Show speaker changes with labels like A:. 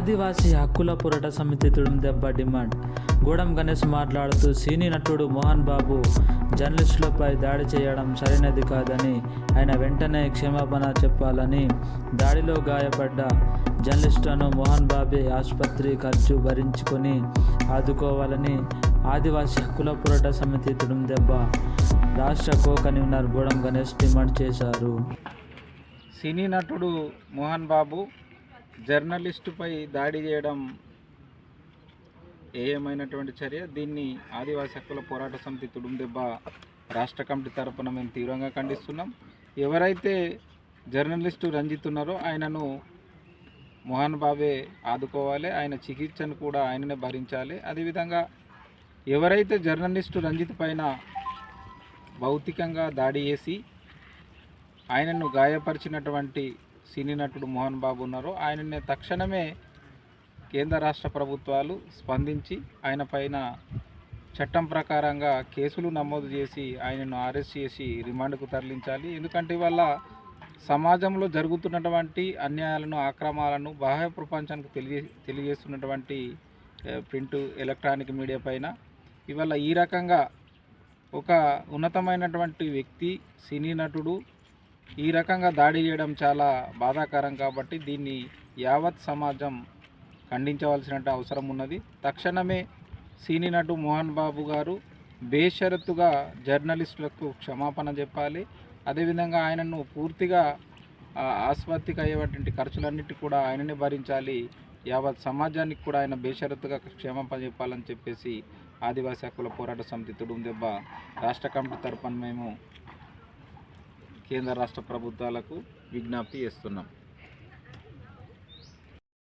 A: ఆదివాసీ హక్కుల పోరాట సమితి తుడుం దెబ్బ డిమాండ్. గూడెం గణేష్ మాట్లాడుతూ సినీ నటుడు మోహన్ బాబు జర్నలిస్టులపై దాడి చేయడం సరైనది కాదని ఆయన వెంటనే క్షమాపణ చెప్పాలని దాడిలో గాయపడ్డ జర్నలిస్టును మోహన్ బాబే ఆసుపత్రి ఖర్చు భరించుకొని ఆదుకోవాలని ఆదివాసీ హక్కుల పోరాట సమితి తుడుం దెబ్బ రాష్ట్ర co convener Gudem Ganesh demand చేశారు.
B: సినీ నటుడు మోహన్ బాబు జర్నలిస్టుపై దాడి చేయడం ఏమైనటువంటి చర్య? దీన్ని ఆదివాసీ హక్కుల పోరాట సమితి తుడుందెబ్బ రాష్ట్ర కమిటీ తరపున మేము తీవ్రంగా ఖండిస్తున్నాం. ఎవరైతే జర్నలిస్టు రంజిత్ ఉన్నారో ఆయనను మోహన్ బాబే ఆదుకోవాలి. ఆయన చికిత్సను కూడా ఆయననే భరించాలి. అదేవిధంగా ఎవరైతే జర్నలిస్టు రంజిత్ పైన భౌతికంగా దాడి చేసి ఆయనను గాయపరిచినటువంటి సినీ నటుడు మోహన్ బాబు ఉన్నారో ఆయనని తక్షణమే కేంద్ర రాష్ట్ర ప్రభుత్వాలు స్పందించి ఆయన పైన చట్టం ప్రకారంగా కేసులు నమోదు చేసి ఆయనను అరెస్ట్ చేసి రిమాండ్కు తరలించాలి. ఎందుకంటే ఇవాళ సమాజంలో జరుగుతున్నటువంటి అన్యాయాలను ఆక్రమాలను బాహ్య ప్రపంచానికి తెలియ తెలియజేస్తున్నటువంటి ప్రింట్ ఎలక్ట్రానిక్ మీడియా పైన ఇవాళ ఈ రకంగా ఒక ఉన్నతమైనటువంటి వ్యక్తి సినీ నటుడు ఈ రకంగా దాడి చేయడం చాలా బాధాకరం కాబట్టి దీన్ని యావత్ సమాజం ఖండించవలసిన అవసరం ఉన్నది. తక్షణమే సినీ నటు మోహన్ బాబు గారు బేషరతుగా జర్నలిస్టులకు క్షమాపణ చెప్పాలి. అదేవిధంగా ఆయనను పూర్తిగా ఆసుపత్రికి అయ్యేటువంటి ఖర్చులన్నిటి కూడా ఆయననే భరించాలి. యావత్ సమాజానికి కూడా ఆయన బేషరతుగా క్షమాపణ చెప్పాలని చెప్పేసి ఆదివాసీ హక్కుల పోరాట సమితి తుడుం దెబ్బ రాష్ట్ర కమిటీ తరపున మేము కేంద్ర రాష్ట్ర ప్రభుత్వాలకు విజ్ఞప్తి చేస్తున్నాం.